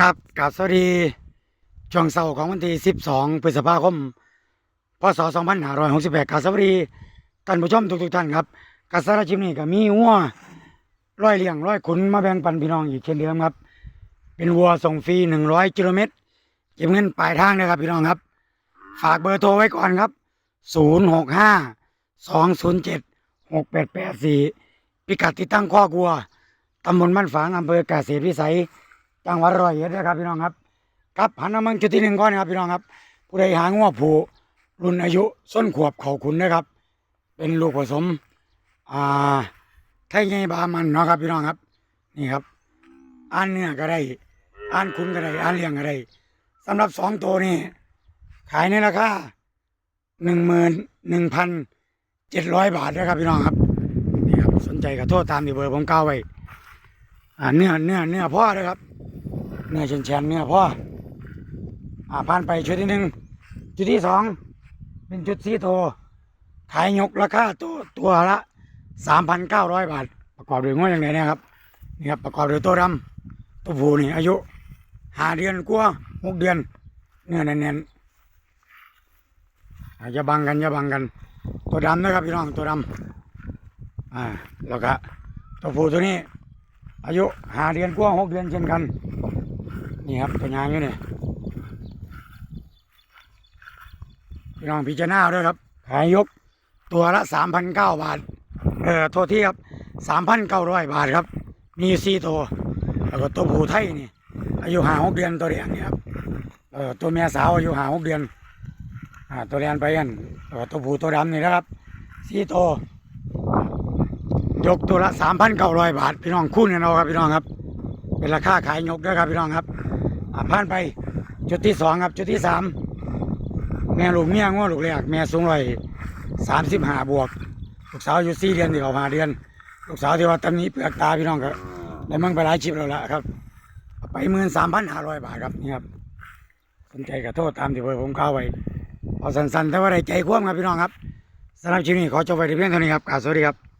ครับกาบสวัสดี ช่วงเสาร์ของวันที่ 12 พฤษภาคม พศ 2568กราบสวัสดีท่านผู้ชมทุกๆท่านครับกาสารบชิมนี่ก็มีวัวร้อยเลี้ยงร้อยขุนมาแบ่งปันพี่น้องอีกเช่นเดิมครับ เป็นวัวส่งฟรี 100กิโลเมตรเก็บเงินปลายทางนะครับพี่น้องครับ ฝากเบอร์โทรไว้ก่อนครับ 065 207 6884 พิกัดที่ตั้งข้อกัวตำบลบ้านฝางอำเภอกเกษตรวิสัย จังหวัดร้อยเอ็ดนะครับพี่น้องครับครับหันมาเมืองจุดที่หนึ่งก่อนนะครับพี่น้องครับ ผู้ใดหางัวผูรุ่นอายุส้นขวบเขาขุนนะครับ เป็นลูกผสมอ่าไทยไงบามันเนาะครับพี่น้องครับ นี่ครับอ่านเนื้อก็ได้อ่านคุณก็ได้อ่านเลี้ยงก็ได้สำหรับสองตัวนี่ขายในราคาหนึ่งหมื่นหนึ่งพันเจ็ดร้อยบาทนะครับพี่น้องครับนี่ครับสนใจก็โทษตามที่เบอร์ผมเก้าไว้อ่าเนื้อเนื้อเนื้อพ่อเลยครับ เนื้อเชนเชนๆเนื้อพ่ออ่าผ่านไปชุดที่หนึ่งชุดที่สองเป็นชุดสีโทขายยกราคาตัวตัวละสามพันเก้าร้อยบาท ประกอบด้วยง้ออย่างไรเนะครับนี่ครับประกอบด้วยตัวดำตัวผู้นี่อายุหาเดือนกว่าหกเดือน เนื้อแน่นๆอย่าบังกันอย่าบังกัน ตัวดำนะครับพี่น้องตัวดำอ่าแล้วก็ตัวผู้ตัวนี้ อายุหาเดือนกว่าหกเดือนเช่นกัน นี่ครับตัวยางอยู่นี่พี่น้องพิจารณาด้วยครับ ขายยกตัวละสามพันเก้าบาท เอ่อโทษที่ครับสามพันเก้าร้อยบาทครับ มีสี่ตัวแล้วก็ตัวผู้ไทยนี่ อายุห้าหกเดือนตัวแดงนี่ครับเอ่อตัวเมียสาวอายุห้าหกเดือนอ่าตัวแดงไปกันแล้วก็ตัวผู้ตัวดำนี่นะครับสี่ตัวยกตัวละสามพันเก้าร้อยบาท พี่น้องคุ้นกันเอาครับพี่น้องครับ เป็นราคาขายยกด้วยครับพี่น้องครับ ผ่านไป จุดที่สองครับ จุดที่สามแม่ลูกเมียง้อลูกแรกแม่สูงร้อยสามสิบห้าบวก ลูกสาวอยู่สี่เดือนที่เขาห้าเดือน ลูกสาวที่ว่าตำหนี้เปลือกตาพี่น้องครับได้มั่งไปหลายชิปแล้วละครับ ไปหมื่นสามพันห้าร้อยบาทครับนี่ครับสนใจกับโทษตามที่เบอร์ผมเข้าไว้เอาสั้นๆแต่ว่าได้ใจคว่ำครับพี่น้องครับสำหรับชิ้นนี้ขอจบไว้ที่เพียงเท่านี้ครับกาบสวัสดีครับ